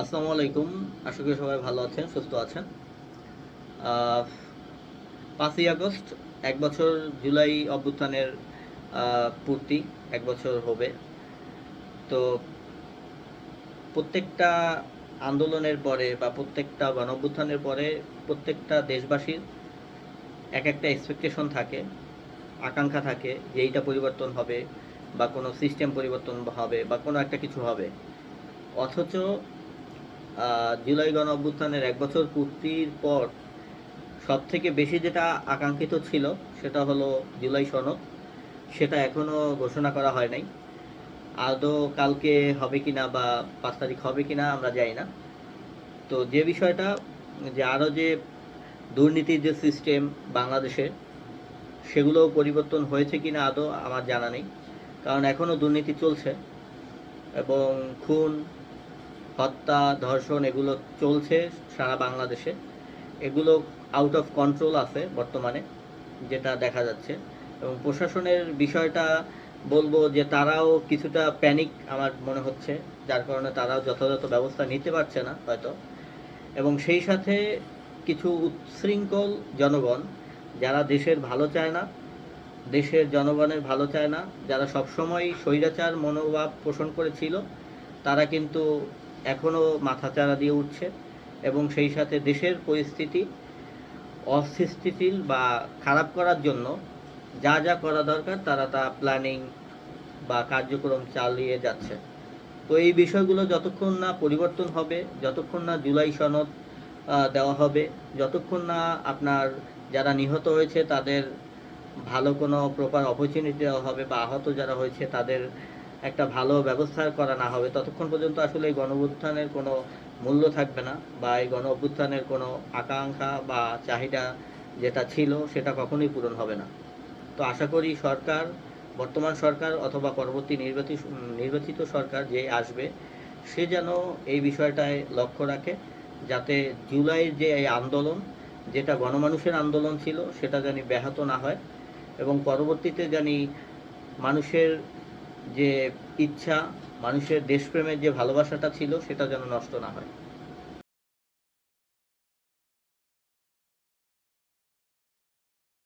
আসসালামু আলাইকুম। আশা করি সবাই ভালো আছেন, সুস্থ আছেন। পাঁচই আগস্ট, এক বছর জুলাই অভ্যুত্থানের পূর্তি, এক বছর হবে। তো প্রত্যেকটা আন্দোলনের পরে বা প্রত্যেকটা গণ অভ্যুত্থানের পরে প্রত্যেকটা দেশবাসীর এক একটা এক্সপেকটেশন থাকে, আকাঙ্ক্ষা থাকে যে এইটা পরিবর্তন হবে বা কোনো সিস্টেম পরিবর্তন হবে বা কোনো একটা কিছু হবে। অথচ জুলাই গণ অভ্যুত্থানের এক বছর পূর্তির পর সব থেকে বেশি যেটা আকাঙ্ক্ষিত ছিল সেটা হলো জুলাই সনদ। সেটা এখনও ঘোষণা করা হয় নাই। আদৌ কালকে হবে কি না বা পাঁচ তারিখ হবে কি না আমরা জানি না। তো যে বিষয়টা, যে আরও যে দুর্নীতির যে সিস্টেম বাংলাদেশে সেগুলো পরিবর্তন হয়েছে কিনা আদৌ আমার জানা নেই। কারণ এখনও দুর্নীতি চলছে এবং খুন হত্যা, ধর্ষণ এগুলো চলছে সারা বাংলাদেশে। এগুলো আউট অফ কন্ট্রোল আছে বর্তমানে, যেটা দেখা যাচ্ছে। এবং প্রশাসনের বিষয়টা বলব যে তারাও কিছুটা প্যানিক আমার মনে হচ্ছে, যার কারণে তারাও যথাযথ ব্যবস্থা নিতে পারছে না হয়তো। এবং সেই সাথে কিছু উচ্ছৃঙ্খল জনগণ, যারা দেশের ভালো চায় না, দেশের জনগণের ভালো চায় না, যারা সবসময় স্বৈরাচার মনোভাব পোষণ করেছিল, তারা কিন্তু এখনও মাথাচাড়া দিয়ে উঠছে এবং সেই সাথে দেশের পরিস্থিতি অস্থিতিশীল বা খারাপ করার জন্য যা যা করা দরকার তারা তা প্ল্যানিং বা কার্যক্রম চালিয়ে যাচ্ছে। তো এই বিষয়গুলো যতক্ষণ না পরিবর্তন হবে, যতক্ষণ না জুলাই সনদ দেওয়া হবে, যতক্ষণ না আপনার যারা নিহত হয়েছে তাদের ভালো কোনো প্রপার অপরচুনিটি দেওয়া হবে বা আহত যারা হয়েছে তাদের একটা ভালো ব্যবস্থা করা না হবে, ততক্ষণ পর্যন্ত আসলে এই গণ অভ্যুত্থানের কোনো মূল্য থাকবে না বা এই গণ অভ্যুত্থানের কোনো আকাঙ্ক্ষা বা চাহিদা যেটা ছিল সেটা কখনোই পূরণ হবে না। তো আশা করি সরকার, বর্তমান সরকার অথবা পরবর্তী নির্বাচিত নির্বাচিত সরকার যে আসবে, সে যেন এই বিষয়টায় লক্ষ্য রাখে যাতে জুলাইয়ের যে এই আন্দোলন, যেটা গণমানুষের আন্দোলন ছিল, সেটা জানি ব্যাহত না হয় এবং পরবর্তীতে জানি মানুষের যে ইচ্ছা মানুষের দেশপ্রেমের যে ভালোবাসাটা ছিল সেটা যেন নষ্ট না হয়।